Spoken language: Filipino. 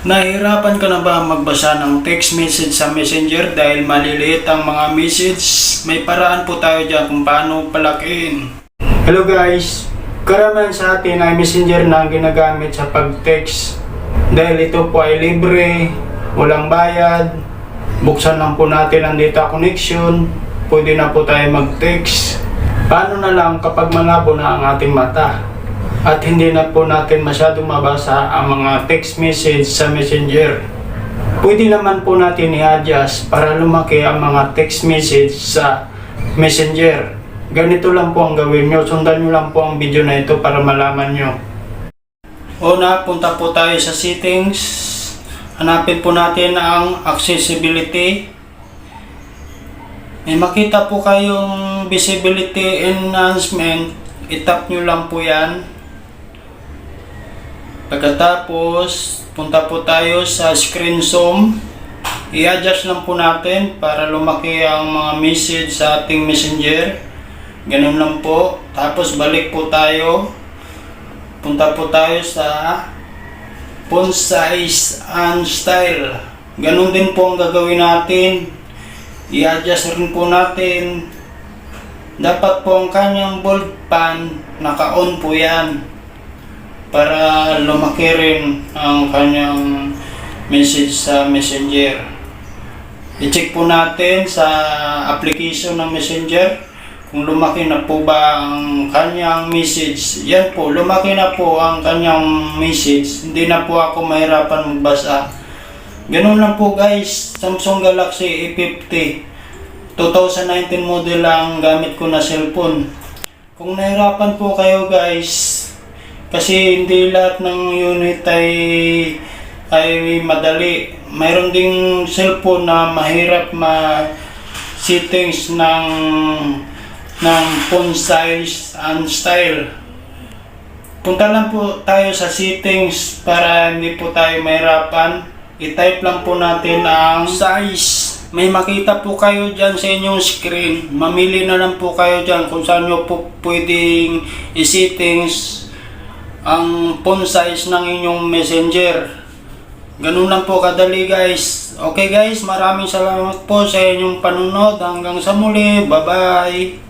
Nahihirapan ka na ba magbasa ng text message sa messenger dahil maliliit ang mga message? May paraan po tayo dyan kung paano palakiin. Hello guys! Karamihan sa atin ay messenger na ang ginagamit sa pag-text. Dahil ito po ay libre, walang bayad, buksan lang po natin ang data connection, pwede na po tayo mag-text. Paano na lang kapag malabo na ang ating mata? At hindi na po natin masyadong mabasa ang mga text message sa messenger. Pwede naman po natin i-adjust para lumaki ang mga text message sa messenger. Ganito lang po ang gawin nyo. Sundan nyo lang po ang video na ito para malaman nyo. Una, punta po tayo sa settings. Hanapin po natin ang accessibility. May makita po kayong visibility enhancement. Itap nyo lang po yan. Pagkatapos, punta po tayo sa screen zoom. I-adjust lang po natin para lumaki ang mga message sa ating messenger. Ganun lang po. Tapos balik po tayo. Punta po tayo sa font size and style. Ganun din po ang gagawin natin. I-adjust rin po natin. Dapat po ang kanyang bold pan naka-on po yan para lumaki rin ang kanyang message sa messenger. I-check po natin sa application ng messenger kung lumaki na po ba ang kanyang message. Yan po, lumaki na po ang kanyang message. Hindi na po ako mahirapan magbasa. Ganun lang po guys, Samsung Galaxy A50. 2019 model ang gamit ko na cellphone. Kung nahirapan po kayo guys, kasi hindi lahat ng unit ay ay madali. Mayroon ding cellphone na mahirap ma settings ng ng phone size and style. Punta lang po tayo sa settings para hindi po tayo mahirapan. I-type lang po natin ang size. May makita po kayo dyan sa inyong screen. Mamili na lang po kayo dyan kung saan nyo po pwedeng i-settings ang phone size ng inyong messenger. Ganun lang po kadali guys. Okay guys, maraming salamat po sa inyong panunod. Hanggang sa muli. Bye-bye.